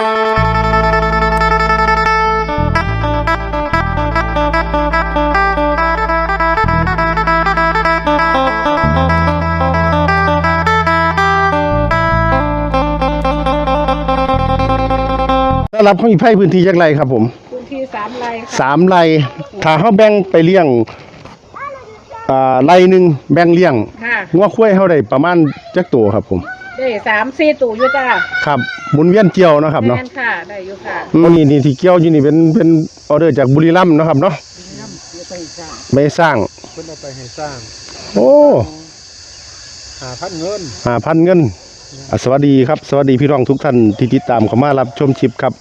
สำหรับของอีไผ่พื้นที่จักไรครับผม พื้นที่สามไร่ค่ะสามไรถ้าเฮาแบ่งไปเลี้ยงอ่าไรหนึ่งแบ่งเลี้ยงค่ะ งัวควายเฮาได้ประมาณจักตัวครับผม ได้สามสี่ตู่อยู่จ้าครับหมุนเวียนเกี่ยวเนาะครับเนาะแม่นค่ะ ได้อยู่ค่ะอืมนี่นี่ที่เกี่ยวอยู่นี่เป็นเป็นออเดอร์จากบุรีรัมย์เนาะครับเนาะไม่สร้าง เพิ่นเอาไปให้สร้างโอ้หาพันเงินหาพันเงินอะสวัสดีครับ สวัสดีพี่น้องทุกท่านที่ติดตามเข้ามารับชมชิปครับ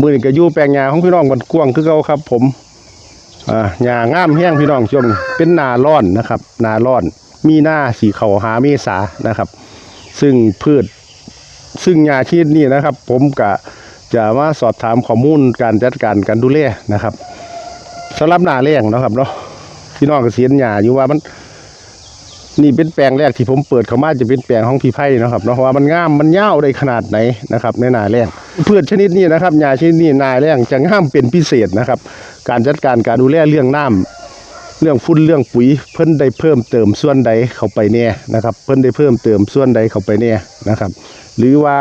มือนี้ก็อยู่แปลงหญ้าของพี่น้องบันกวางคือเก่าครับ ผมอ่าหญ้างามแห้งพี่น้องช่วงนี้เป็นหนาร้อนนะครับหนาร้อน มีหน้าสีเขาหาเมษานะครับ ซึ่งพืช ซึ่งหญ้าชนิดนี้นะครับ ผมก็จะมาสอบถามข้อมูลการจัดการการดูแลนะครับสำหรับหน้าแรงนะครับเนาะพี่น้องก็เสียนหญ้าอยู่ว่ามันนี่เป็นแปลงแรกที่ผมเปิดเข้ามาจะเป็นแปลงของพี่ไผ่นะครับเนาะว่ามันงามมันยาวได้ขนาดไหนนะครับในนาแรงพืชชนิดนี้นะครับหญ้าชนิดนี้นาแรงจะงามเป็นพิเศษนะครับ การจัดการการดูแลเรื่องน้ำ เรื่องฝุ่นเรื่องปุ๋ยเพิ่นได้เพิ่มเติมส่วนใดเข้าไปแน่นะครับ เพิ่นได้เพิ่มเติมส่วนใดเข้าไปแน่นะครับ หรือว่า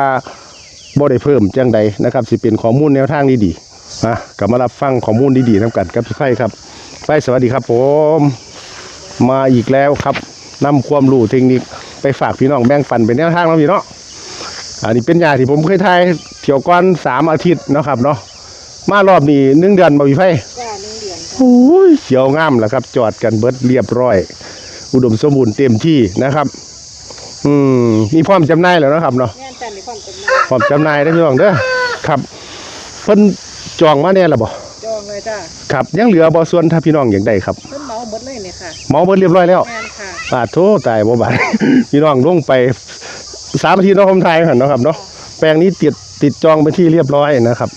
บ่ได้เพิ่มจังใดนะครับ สิเป็นข้อมูลแนวทางดีๆนะกลับมารับฟังข้อมูลดีๆนํกันกับพี่ไผ่ครับไผ่สวัสดีครับ ผมมาอีกแล้วครับนำความรู้เทคนิคไปฝากพี่น้องแบ่งปันเป็นแนวทางแล้วพี่เนาะอันนี้เป็นยาที่ผมเคยทายเที่ยวก่อนสามอาทิตย์นะครับเนาะมารอบนี้หนึ่งเดือนบ่พี่ไผ่ โอ้ยเขียวงามแล้วครับ จอดกันเบิดเรียบร้อย อุดมสมบูรณ์เต็มที่นะครับ อืมมีพร้อมจำหน่ายแล้วเนาะครับเนาะแม่นจันในความเป็นมาพร้อมจำหน่ายได้อพี่น้องเด้อครับ เพิ่นจองมาแน่แล้วบ่จองเลยจ้าครับ ยังเหลือบ่ส่วนถ้าพี่น้องอยากได้ครับเพิ่นเหมาหมดเลยเนี่ยค่ะเหมาเบิดเรียบร้อยแล้ว แม่นค่ะปาดโทตายบ่บาด พี่น้องลงไปสามอาทิตย์เนาะผมทายหันเนาะครับเนาะแปลงนี้ติดติดจองไปนที่เรียบร้อยนะครับ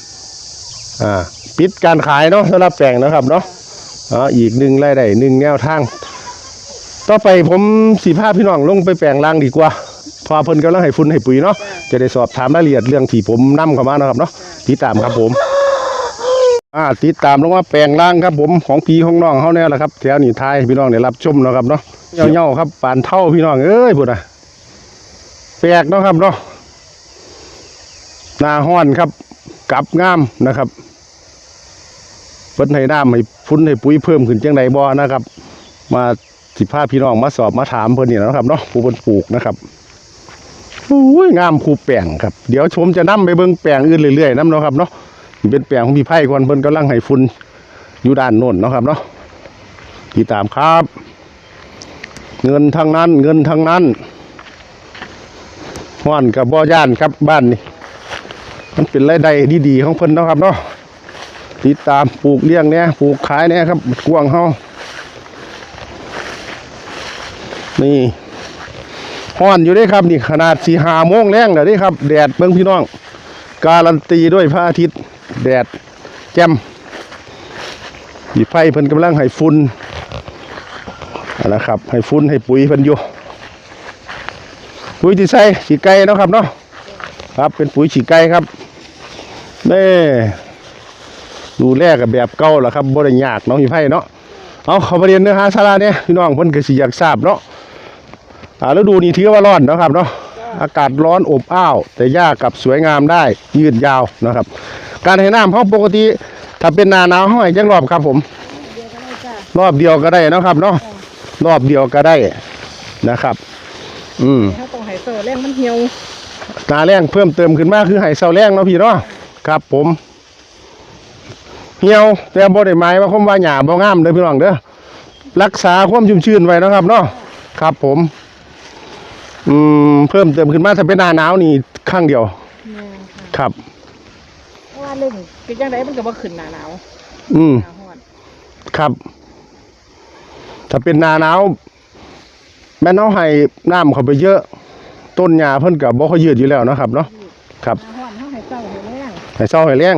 อ่า ปิดการขายเนาะสำหรับแปลงนะครับเนาะอ๋ออีกหนึ่งรายได้หนึ่งแนวทาง ต่อไปผมสีภาพี่น้องลงไปแปลงล่างดีกว่า พอเพิ่นกำลังให้ฝุ่นให้ปุ๋ยเนาะจะได้สอบถามรายละเอียดเรื่องที่ผมนํเข้ามานะครับเนาะติดตามครับผมอ่าติดตามลงมาแปลงล่างครับผมของพี่ของน้องเขาเนี่ยแหละครับแถวนี้ทายพี่น้องได้รับชมนะครับเนาะเงาๆครับปานเท่าพี่น้องเอ้ยพุ่นน่ะแปลกเนาะครับเนาะหน้าห้อนครับกลับงามนะครับ เพิ่นให้น้ำให้ฟุ้นให้ปุ๋ยเพิ่มขึ้นจังใดบ่นะครับ มาสิพาพี่น้องมาสอบมาถามเพิ่นนี่นะครับเนาะผู้เพิ่นปลูกนะครับโอ้ยงามคูแปลงครับเดี๋ยวชมจะนํไปเบิ่งแปลงอื่นเรื่อยๆนํเนาะครับเนาะเป็นแปลงของพี่ไพ่ก่อนเพิ่นกำลังให้ฝุ่นอยู่ด้านโน้นเนาะครับเนาะติดตามครับ เงินทางนั้น เงินทางนั้นห้อนกับบ่อย่านครับบ้านนี่มันเป็นรายได้ดีๆของเพิ่นเนาะครับเนาะ ติดตามปลูกเลี้ยงเนี่ยปลูกขายเนี่ยครับกวางเฮานี่ห้อนอยู่ด้ครับนี่ขนาดสีหาโมงแรงแล้วเด้ครับ แดดเบิ่งพี่น้อง การันตีด้วยพระอาทิตย์ แดดแจ่มมีไฟเพิ่นกำลังให้ฝุ่นเอาละครับ ให้ฝุ่นให้ปุ๋ยเพิ่นอยู่ปุ๋ยที่ใส่ฉีไก่นะครับเนาะครับเป็นปุ๋ยฉีไก่ครับนี่ ดูแลกับแบบเก่าแหละครับบ่ได้ยากเนาะมีไฟเนาะเอาเข้าประเด็นเนื้อหาสาระเนี่ยพี่น้องเพิ่นก็สิอยากทราบเนาะอ่าฤดูนี้ถือว่าร้อนเนาะครับเนาะอากาศร้อนอบอ้าว แต่หญ้ากับสวยงามได้ยืดยาวนะครับ การให้น้ำห้องปกติ ถ้าเป็นหนาหนาวห้อยจังรอบครับผมเดียวกันเลยจ้ารอบเดียวก็ได้นะครับเนาะรอบเดียวก็ได้นะครับ อืมถ้าต้องให้เซอร์แรงมันเหี่ยวหนาแรงเพิ่มเติมขึ้นมาคือไห้เสาแรงเนาะพี่เนาะครับผม เหี่ยวแต่บ่ได้หมายว่าคมว่าหญ้าบ่งามเด้อพี่น้องเด้อรักษาความชุ่มชื้นไว้นะครับเนาะครับ ผมอืมเพิ่มเติมขึ้นมาถ้าเป็นหน้าหนาวนี่ข้างเดียวแม่นค่ะครับเพราะว่าเรื่องเป็นจังไดมันก็บ่ขึ้นหน้าหนาวอืมหน้าร้อนครับ ถ้าเป็นหนาหนาวแม่นเอาให้น้ำเข้าไปเยอะ ต้นหญ้าเพิ่นก็บ่ค่อยยืดอยู่แล้วเนาะครับเนาะครับหน้าร้อนเฮาให้เซาให้แรงให้เศร้าให้แรง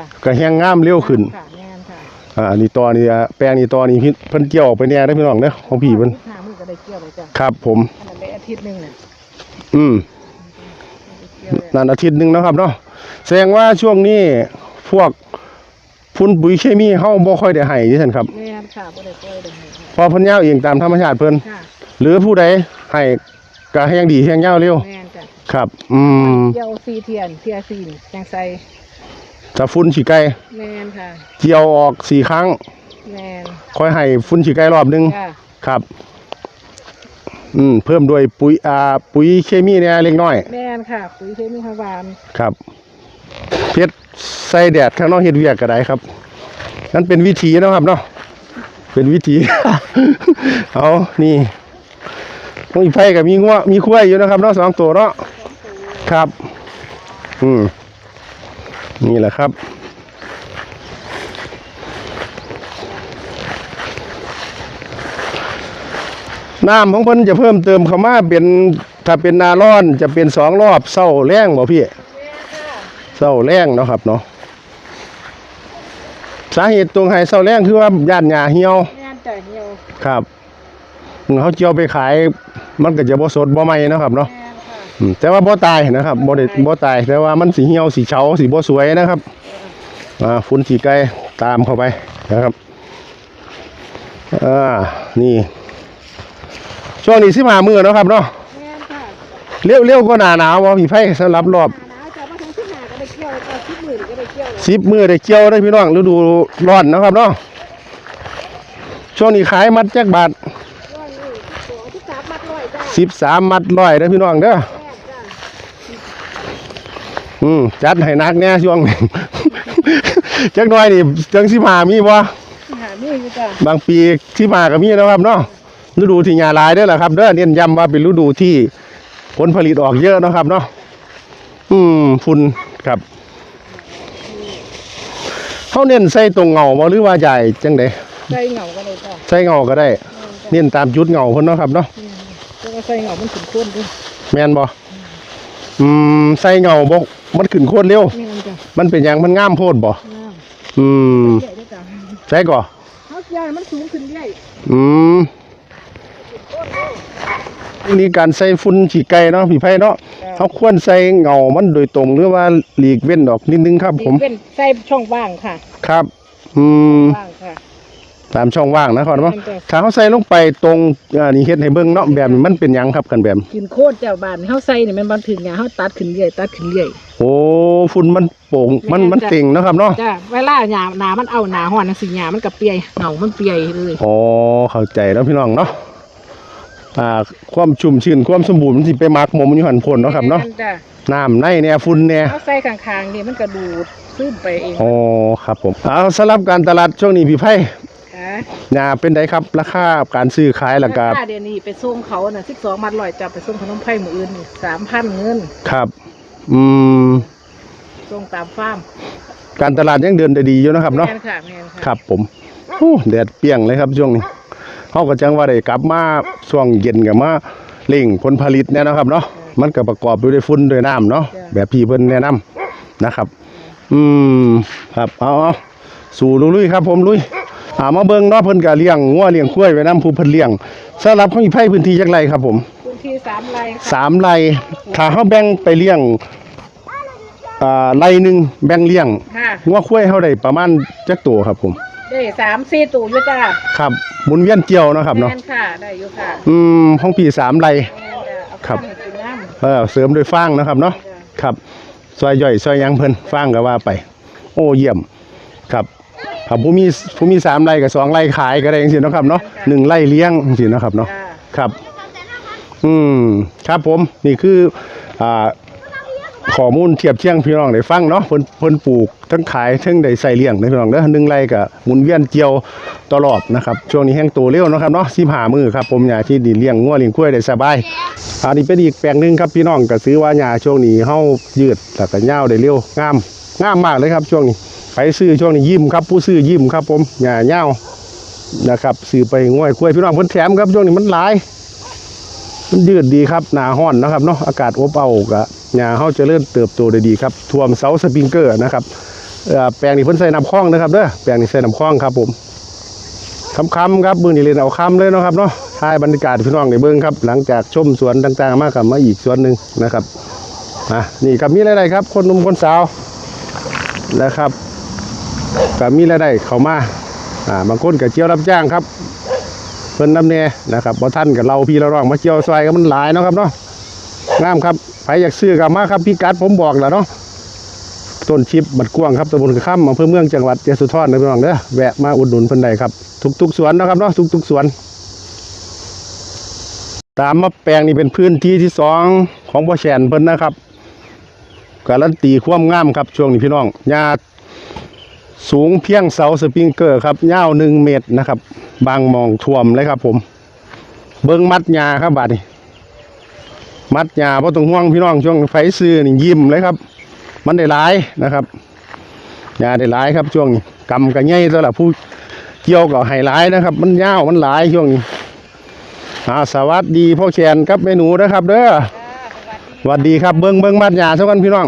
เออก็แห้งงามเร็วขึ้นค่ะแม่นค่ะอ่าอันนี้ตอนี้อะแปลงนี้ตอนี้พี่เพิ่นเกี่ยวออกไปแน่เด้อพี่น้องเด้อของพี่เพิ่นห้ามื้อก็ได้เกี่ยวเลยจ้ะครับผม อันนั้นได้อาทิตย์หนึงน่ะอืม ได้เกี่ยวเลยนั่นอาทิตย์หนึงเนาะครับเนาะแสดงว่าช่วงนี้พวกพุ่นปุ๋ยเคมีเฮาบ่ค่อยได้ให้ดิซั่นครับแม่นค่ะบ่ได้ปล่อยได้ให้ค่ะเพอเพิ่นยาวเองตามธรรมชาติเพิ่นค่ะหรือผู้ใดให้ก็แฮงดีแฮงยาวเร็วแม่นจ้ะครับ อืมเกี่ยวซีเทียนเทียซีนจังใส่ ถ้าฝุ่นฉีไก่แม่นค่ะ เกี่ยวออกสี่ครั้ง แม่นค่อยให้ฝุ่นฉีไก่รอบหนึงค่ะครับ อืมเพิ่มด้วยปุ๋ยอ่าปุ๋ยเคมีเนี่ยเล็กน้อย แม่นค่ะปุ๋ยเคมีฮาวานครับเพชรใส่แดดข้างนอกเฮ็ดเวียกก็ได้ครับ นั่นเป็นวิธีเนาะครับเนาะเป็นวิธี เอานี่ตรงอีกไผก็มีงัวมีคุ้ยอยู่นะครับเนาะสองตัวเนาะครับ อืม นี่แหละครับ น้ำของเพิ่นจะเพิ่มเติมเข้ามาเป็นถ้าเป็นนาร้อนจะเป็นสองรอบเศร้าแรงบ่พี่เศร้าแรงเนาะครับเนาะสาเหตุตรงไห้เศร้าแรงคือว่าย่านหญ้าเหี่ยวแม่นจ้ะเหี่ยวครับเขาเจียวไปขายมันก็จะบ่สดบ่ใหม่เนาะครับเนาะ แม่นค่ะอืมแต่ว่าบ่ตายนะครับบ่ได้บ่ตาย แต่ว่ามันสีเหี่ยวสีเฉาสีบ่สวยนะครับอ่าฝุ่นสีไก่ตามเข้าไปนะครับอ่านี่ ช่วงนี้สิมามือเนาะครับเนาะแม่นค่ะเร็วเร็วก็หนาหนาวบ่พี่ไผสำหรับรอบหนาวจะมาถึงที่หาก็ได้เกี่ยวก็ที่มื่นก็ได้เกี่ยวเลยสิบมือได้เกี่ยวได้พี่น้องฤดูร้อนเนาะครับเนาะช่วงนี้ขายมัดจักบาทร้อยนี่ตัวที่สามมัดร้อยจ้ะสิบสามมัดร้อยเด้อพี่น้องเด้อแม่นจ้ะ อืมจัดให้หนักแน่ช่วงนี้จักหน่อยนี่จังสิมามีบ่ที่หานี่อยู่จ้ะบางปีที่มาก็มีเนาะครับเนาะฤดูที่หญ้าหลายเด้อล่ะครับเด้อเน้นย้ำว่าเป็นฤดูที่ผลผลิตออกเยอะเนาะครับเนาะอืมฝุ่นครับเขาเน้นใส่ตรงเงาบ่หรือว่าใหญ่จังไดใส่เหงาก็ได้จ้ะใส่เงาก็ได้ เน้นตามจุดเงาเพิ่นเนาะครับเนาะแล้วก็ใส่เหงามันขึ้นข้นด้วยแม่นบ่อืมใส่เงาบ่ มันขึ้นโคตรเร็ว แม่นจ้ะมันเป็นหยังมันงามโพดบ่ น้อืมำใหญ่ด้วยจ้ะใส่ก่อเขาใหญ่มันสูงขึ้นเรื่อยอืมนี่การใส่ฝุ่นฉีดไก่เนาะพี่ไผเนาะเขาควรใส่เงามันโดยตรงหรือว่าหลีกเว้นออกนิดนึงครับผม เป็นใส่ช่องว่างค่ะ ครับ อืม ว่างค่ะ ตามช่องว่างนะครับเนาะแม่นจ้ะถ้าเขาใส่ลงไปตรงอ่านี่เฮ็ดให้เบิ่งเนาะแบบนี้มันเป็นหยังครับกันแบบกินโคตรเจ้าบ้านเขาใส่นี่มันบันถึงอย่างเขาตัดขึ้นเรื่อยตัดขึ้นเรื่อย โอ้ฝุ่นมันโป่งมันแม่นมันจ้ะเต่งเนาะครับเนาะจ้ะเวลาหยาหนามันเอาหนาห่อนสิหยามันกับเปียเหงามันเปียเลยอ๋อเข้าใจแล้วพี่น้องเนาะอ่าความชุ่มชื้นความสมบูรณ์มันสิไปมักหมมอยู่หันพ่นเนาะครับเนาะแม่จ้ะน้ำในเนี่ยฝุ่นเนี่ยเขาใส่ข้างๆนี่มันกระดูดซึมไปเองอ๋อครับผมเอาสำหรับการตลาดช่วงนี้พี่ไพ่ ค่ะยาเป็นไดครับราคาการซื้อขายแล้วก็ราคาเดี๋ยวนี้ไปส่งเขาน่ะสิบสองมัดลอยจับไปส่งขนมไผ่หมืออื่นสามพันเงินครับ อืมส่งตามฟาร์มการตลาดยังเดินได้ดีอยู่นะครับเนาะแม่นค่ะแม่นค่ะครับ ผมโอ้แดดเปรี้ยงเลยครับช่วงนี้เฮาก็จังว่าได้กลับมาช่วงเย็นก็มาเร่งผลผลิตเนี่ยนะครับเนาะมันก็ประกอบไปด้วยฝุ่นด้วยน้ำเนาะแบบพี่เพิ่นแนะนำนะครับ อืมครับเอาเอาสู่ลุยๆครับ ผมลุย อ่ามาเบิ่งเนาะเพิ่นก็เลี้ยงงัวเลี้ยงควายไว้นํผู้เพิ่นเลี้ยงสำหรับของอีไผพื้นที่จักไรครับผมพื้นที่สามไร่ค่ะสามไร่ถ้าเฮาแบ่งไปเลี้ยงอ่าไร่หนึงแบ่งเลี้ยงค่ะ งัวควายเฮาได้ประมาณจักตัวครับผม ได้สามสี่ตู้อยู่จ้าครับหมุนเวียนเกี่ยวเนาะครับเนาะแม่นค่ะ ได้อยู่ค่ะอืมห้องพี่สามไร่ แม่นจ้ะเอาครับ ข้าวให้กินน้ำเออเสริมด้วยฟางเนาะครับเนาะ จ้ะ ครับซอยย่อยซอยหยังเพิ่นฟางก็ว่าไป โอ้เยี่ยม ครับ ถ้าผู้มีผู้มีสามไร่กับสองไร่ขายก็ได้จังซี่เนาะครับเนาะหนึ่งไร่เลี้ยงจังซี่เนาะครับเนาะจ้าครับ อืมครับผมนี่คืออ่าข้อมูลเทียบเทียงพี่น้องได้ฟังเนาะเพิ่นเพิ่นปลูกทั้งขายทั้งได้ใส่เลี้ยงนะพี่น้องเด้อหนึ่งไร่ก็หมุนเวียนเกี่ยวตลอดนะครับช่วงนี้แห้งโตเร็วเนาะครับเนาะ15มื้อครับผมหญ้าที่ดินเลี้ยงงัวเลี้ยงควายได้สบายอันนี้เป็นอีกแปลงหนึงครับพี่น้องก็ซื้อว่าหญ้าช่วงนี้เฮายืดแล้วก็ยาวได้เร็วงามงามมากเลยครับช่วงนี้ไป ซื้อช่วงนี้ยิ้มครับ ผู้ซื้อยิ้มครับ ผมหญ้ายาวนะครับซื้อไปง่วยควายพี่น้องเพิ่นแถมครับช่วงนี้มันหลายมันยืดดีครับหนาห้อนนะครับเนาะอากาศอบเอากะหญ้าเฮาเจะเริ่มเติบโตได้ดีครับท่วมเสาสปริงเกอร์นะครับแปลงนี้เพิ่นใส่น้ำคลองนะครับเด้อแปลงนี้ใส่น้ำคลองครับผมคำๆครับมื้อนี้เล่นเอาคำเลยเนาะครับเนาะถ่ายบรรยากาศพี่น้องได้เบิ่งครับ หลังจากชมสวนต่างๆ มากับมาอีกสวนหนึ่งนะครับอะนี่กับมีอะไรครับ คนหนุ่มคนสาวนะครับ กับมีอะไรเข้ามาอ่าบางคนกับเจียวรับจ้างครับเพิ่นน้ำแน่นะครับบ่ท่านกับเราพี่เราร้องมาเจียวซอยกันมันหลายเนาะครับเนาะงามครับใครอยากซื้อกับมาครับพี่กัดผมบอกแล้วเนาะต้นชิปบัดกวางครับตำบลกระค่ำอำเภอเมืองจังหวัดยะโสธรนะพี่น้องเด้อแวะมาอุดหนุนเพิ่นได้ครับทุกๆสวนนะครับเนาะทุกๆสวน ตามมาแปลงนี่เป็นพื้นที่ที่สองของพ่อแชนเพิ่นนะครับการันตีความงามครับช่วงนี้พี่น้องหญ้า สูงเพียงเสาสปริงเกอร์ครับยาวหนึ่งเมตรนะครับ บางหมองท่วมเลยครับ ผม เบิ้งมัดหญ้าครับบาดนี้มัดหญ้าเพราะต้องห่วงพี่น้องช่วงไฟซื้อนี่ยิ้มเลยครับ มันได้หลายนะครับหญ้าได้หลายครับช่วงนี้กำกับใหญ่ตัวละผู้เกี่ยวกับไฮไลท์นะครับ มันยาวมันหลายช่วงนี้อ่าสวัสดีพ่อแขนครับเมนูนะครับ เด้อสวัสดีครับเบิ้งเบิ้งมาดหยาเท่ากันพี่น้อง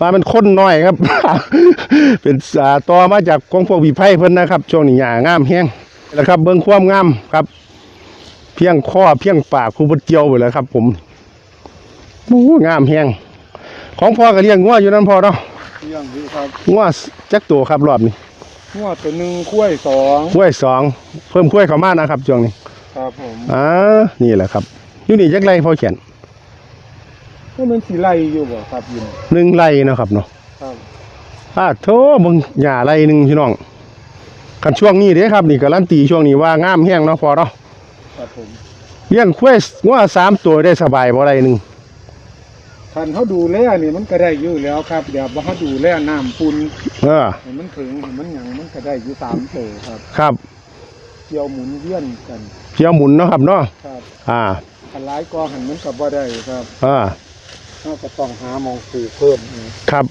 ว่ามันข้นน้อยครับ เป็นสาต่อมาจากกองพวกวีไพ่เพิ่นนะครับ ช่วงนี้หยางามแห้งแล้วครับ เบิ้งความงามครับ เพียงข้อเพียงปากคูบดเจียวไปเลยครับ ผมโอ้งามแห้งของพ่อก็เลี้ยงงัวอยู่นั่นพ่อเนาะเที่ยงนี้ครับงัวจักตัวครับรอบนี้งวดตัวหนึ่งกล้วยสองกล้วยสองเพิ่มกล้วยเข้ามานะครับช่วงนี้ ครับผมอ่านี่แหละครับอยู่นี่จักไรพ่อแขน ก็มันสีไล่อยู่บ่ครับยินหนึ่งไรเนาะครับเนาะครับอ่าโธ่มึงหย่าไรหนึ่งพี่น้องกันช่วงนี้เด้ครับนี่การันตีช่วงนี้ว่างามแห้งเนาะพอเนาะครับผมเลี้ยงควายว่าสามตัวได้สบายบ่ไรหนึ่งคันเขาดูแลนี่มันก็ได้อยู่แล้วครับ เดี๋ยวว่าเขาดูแลน้ำปุ่นเออให้มันถึงให้มันหยังมันก็ได้อยู่สามโตครับครับเกี่ยวหมุนเวียนกันเที่ยวหมุนเนาะครับเนาะครับ อ่าคันร้ายกอหันมันก็บ่ได้ครับอ่า เราก็ต้องหาหมองปลูกเพิ่มนี่ครับ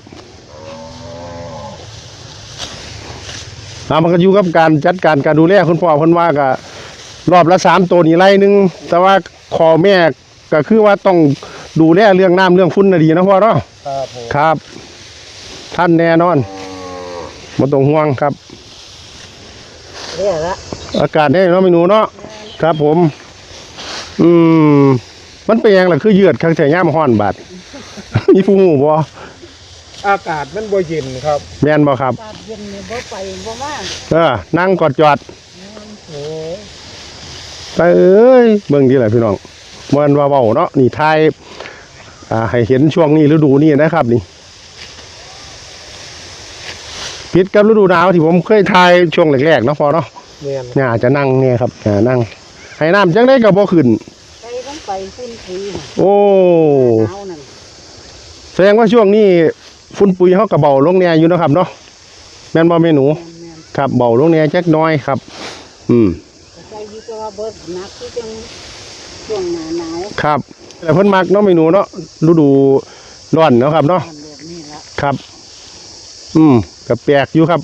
อ่ามันก็อยู่กับการจัดการการดูแลคุณพ่อเพิ่นว่าก็รอบละสามตัวนี่ไรหนึ่งแต่ว่าขอแม่ก็คือว่าต้องดูแลเรื่องน้ำเรื่องฝุ่นน่ะดีนะพ่อเนาะ ครับผมครับ ท่านแน่นอนไม่ต้องห่วงครับ เรียกละอากาศแน่เนาะเมนูเนาะครับผม อืม มันเป็นหยังล่ะคือเยือดข้างแต่ย่ามห้อนบาด มีผู้หูบ่อากาศมันบ่เย็นครับ แม่นบ่ครับตาเย็นเนี่ยบ่ไปบ่มาเออนั่งกอดจอดโอ้ไปเอ้ยเบิ่งดีแหละพี่น้องมันว่าเบาเนาะนี่ทายอ่าให้เห็นช่วงนี้ฤดูนี้นะครับนี่พิดกับฤดูหนาวที่ผมเคยทายช่วงแรกๆเนาะพอเนาะแม่นน่าจะนั่งเนี่ยครับน่านั่งให้น้ำจังได้ก็บ่ขึ้นไปต้องไปฟุ้นคุยโอ้ หนาวนั่น แสดงว่าช่วงนี้ฝุ่นปุ๋ยเขากระเบาลงแหน่อยู่เนาะครับเนาะแม่นบ่แม่หนูแม่นครับเบาลงแหน่จักหน้อยครับ อืมๆใจอยู่แต่ว่าเบิดหนักคือจังช่วงหน้าหนาวครับแต่เพิ่นมักเนาะแม่หนูเนาะฤดูร้อนเนาะครับเนาะตามแบบนี้ละครับ อืมก็แปลกอยู่ครับ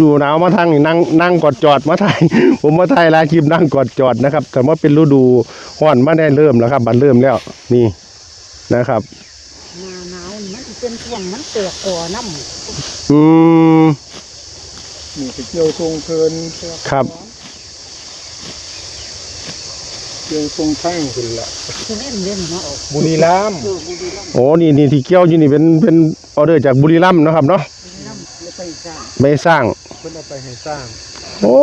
ดูหนาวมาทางนี่นั่งนั่งกอดจอดมาถ่าย ผมมาถ่ายลายคลิปนั่งกอดจอดนะครับแต่ว่าเป็นฤดูร้อนมาได้เริ่มแล้วครับ มันเริ่มแล้วนี่นะครับ หน้าหนาวนี่มันสิ เป็นช่วงมันแตกก่อน้ำอืมนี่ไปเกี่ยวทรงเพลินครับ เกี่ยวทรงแท่งขึ้นละคือเล่นเล่นมาออกบุรีรัมย์เออบุรีรัมย์โอ้นี่นี่ที่เกี่ยวอยู่นี่เป็นเป็นออเดอร์จากบุรีรัมย์เนาะครับเนาะบุรีรัมย์เลยไปจ้างไม่สร้าง เพิ่นเอาไปให้สร้างโอ้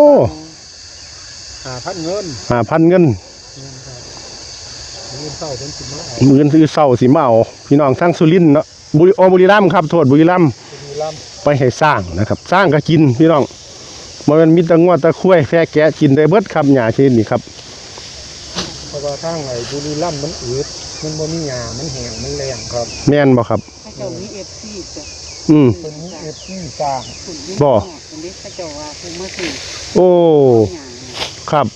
หาพันเงินหาพันเงินเงินครับเงินเศร้าเพิ่นสิมาเอาหมื่นซื้อเศร้าสีเมาพี่น้องทั้งสุรินทร์เนาะ บุรีโอบุรีรัมย์ครับโทษบุรีรัมย์บุรีรัมย์ไปให้สร้างนะครับ สร้างก็กินพี่น้องมันเป็นมิตรงวตะคุ้ยแฟแกะกินได้เบิดคำหยาชนิดนี้ครับเพราะว่าทางไหนบุรีรัมย์มันอืดมันบ่มีหญ้ามันแห้งมันแรงครับแม่นบ่ครับพระเจ้ามีเอฟซีจ้ะอืมเพิ่นมีเอฟซีสร้างคุณยิ่งบ่คนนี้พระเจ้าว่าคุณมาสี่โอ้หยาเนี่ยครับ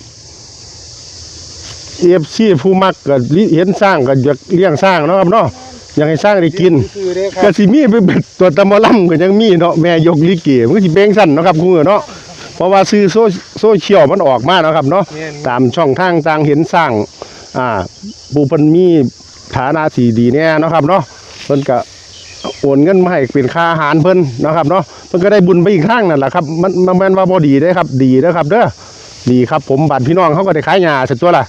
เอฟซีผู้มักก็ลิเห็นสร้างก็อยากเลี้ยงสร้างเนาะครับเนาะ อยากให้สร้างได้กินคือเด้คก็รับสิมีไปเป็นตัวตะมอลำก็ยังมีเนาะแม่ยกลิเกมันก็สิเบ่งสั้นเนาะครับคุณเนาะเพราะว่าซื้อโซโซเชียลมันออกมาเนาะครับเนาะ แม่นตามช่องทางต่างเห็นสร้าง อ่าปูเพิ่นมีฐานะสีดีแน่เนาะครับเนาะเพิ่นก็โอนเงินมาให้เป็นค่าอาหารเพิ่นเนาะครับเนาะเพิ่นก็ได้บุญไปอีกทางนั่นแหละครับ มันมันแม่นว่าบ่ดีเด้อครับ ดีเด้อครับ เด้อดีครับผมบัตรพี่น้องเขาก็ได้ขายหญ้าเสร็จตัวล่ะ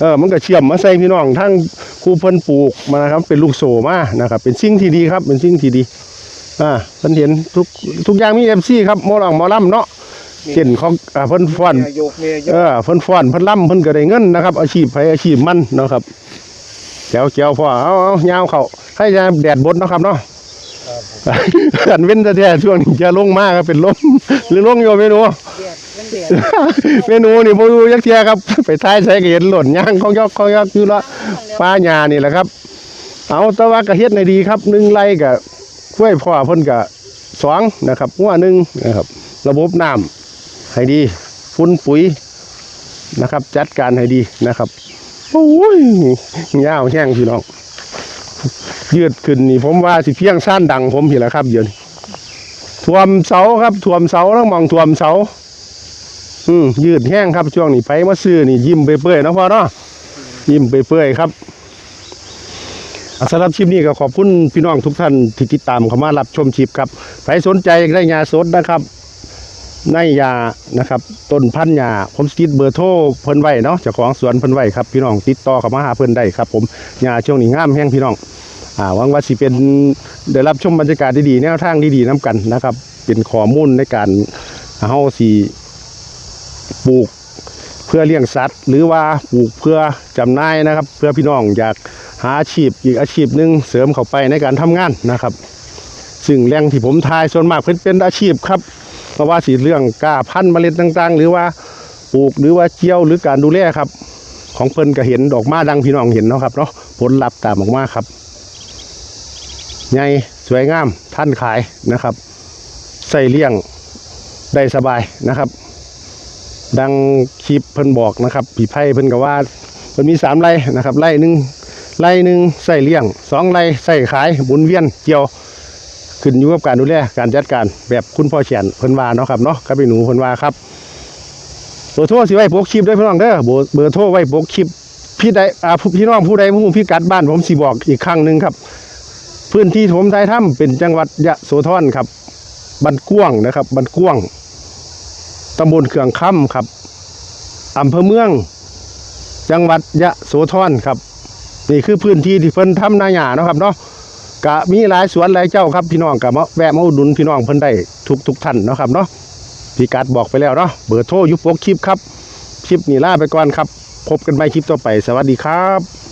เออมันก็เชื่อมมาใส่พี่น้องทั้งครูเพิ่นปลูกมานะครับ เป็นลูกโซมานะครับ เป็นสิ่งที่ดีครับ เป็นสิ่งที่ดีอ่าเพิ่นเห็นทุกทุกอย่างมี MC ครับหมอลองหมอลำเนาะเช่นของอ่าเพิ่นฟ้อนเมียโยกเมียโยเอกอเพิ่นฟ้อนเพิ่นล่ำเพิ่นก็ได้เงินนะครับ อาชีพไผอาชีพมันเนาะครับแก้วแก้วพ่อเอาเอายาวเข้าให้จะแดดบดเนาะครับเนาะครับผมอันเว้นแต่แท้ๆช่วงนี้จะลงมากครับเป็นลมหรือลงอยู่เมนู เมนูนี่บ่รู้จักเที่ยครับ ไปท้ายใส่ก็เห็นหล่นย่างของยอกของยอกอยู่ละป้าหญ้านี่แหละครับ เอาต่ว่าก็เฮ็ดในดีครับหนึ่งไร่ก็ช่วยพ่อเพิ่นก็สองนะครับหัวหนึ่งนะครับ ระบบน้ำให้ดีฝุ่นปุ๋ยนะครับ จัดการให้ดีนะครับโอ้ยยาวแห้งพี่น้องยืดขึ้นนี่ผมว่าสิเพียงสั้นดังผมเห็นแล้วครับเดี๋ยวนี้ท่วมเสาครับท่วมเสาแล้วมองท่วมเสา อืมยืดแห้งครับช่วงนี้ไปมาซื้อนี่ยิ้มไปเปื่อยๆนะพ่อเนาะยิ้มไปเปื่อยๆครับสำหรับคลิปนี้ก็ขอบคุณพี่น้องทุกท่านที่ติดตามเข้ามารับชมคลิปครับใครสนใจได้ยาสดนะครับในยานะครับ ต้นพันยาผมสติดเบอร์โทรเพิ่นไว้เนาะเจ้าของสวนเพิ่นไว้ครับพี่น้องติดต่อเข้ามาหาเพิ่นได้ครับ ผมยาช่วงนี้งามแห้งพี่น้องอ่าหวังว่าสิเป็นได้รับชมบรรยากาศดีๆแนวทางดีๆน้กันนะครับ เป็นข้อมูลในการเฮาสิ ปลูกเพื่อเลี้ยงสัตว์ หรือว่าปลูกเพื่อจำหน่ายนะครับ เพื่อพี่น้องอยากหาอาชีพอีกอาชีพหนึ่งเสริมเข้าไปในการทำงานนะครับ ซึ่งแหล่งที่ผมทายส่วนมากเพิ่นเป็นอาชีพครับเพราะว่าสีเรื่องกล้าพันธุ์เมล็ดต่าง ๆ หรือว่าปลูกหรือว่าเกี่ยวหรือการดูแลครับ ของเพิ่นก็เห็นออกมาดังพี่น้องเห็นเนาะครับเนาะผลลัพธ์ตามออกมาครับใหญ่สวยงามท่านขายนะครับใส่เลี้ยงได้สบายนะครับ ดังคลิปเพิ่นบอกนะครับผีไพ่เพิ่นก็ว่าเพิ่นมีสามไร่นะครับไร่หนึ่งไร่หนึ่งใส่เลี้ยงสองไร่ใส่ขายบุนเวียนเกี่ยว ขึ้นอยู่กับการดูแลการจัดการแบบคุณพ่อเฉียนเพิ่นว่าเนาะครับเนาะกับพี่หนูเพิ่นว่าครับเบอร์โทรสิไว้ปกคลิปด้วยพี่น้องเด้อเบอร์โทรไว้ปกคลิปพี่ใดอ่าพี่น้องผู้ใดผู้พี่กัดบ้านผมสิบอกอีกครั้งหนึ่งครับ พื้นที่ผมไทยถ้ำเป็นจังหวัดยะโสธรครับบันกว้างนะครับบันกว้าง ตำบลเขื่องค่ำครับอำเภอเมือง จังหวัดยะโสธรครับ นี่คือพื้นที่ที่เพิ่นทำนาหยาเนาะครับเนาะกะมีหลายสวนหลายเจ้าครับพี่น้องกะมาแวะมาอุดหนุนพี่น้องเพิ่นได้ทุกทุกท่านเนาะครับเนาะพี่กัดบอกไปแล้วเนาะเบอร์โทรยุบปกคลิปครับ คลิปนี้ลาไปก่อนครับ พบกันใหม่คลิปต่อไป สวัสดีครับ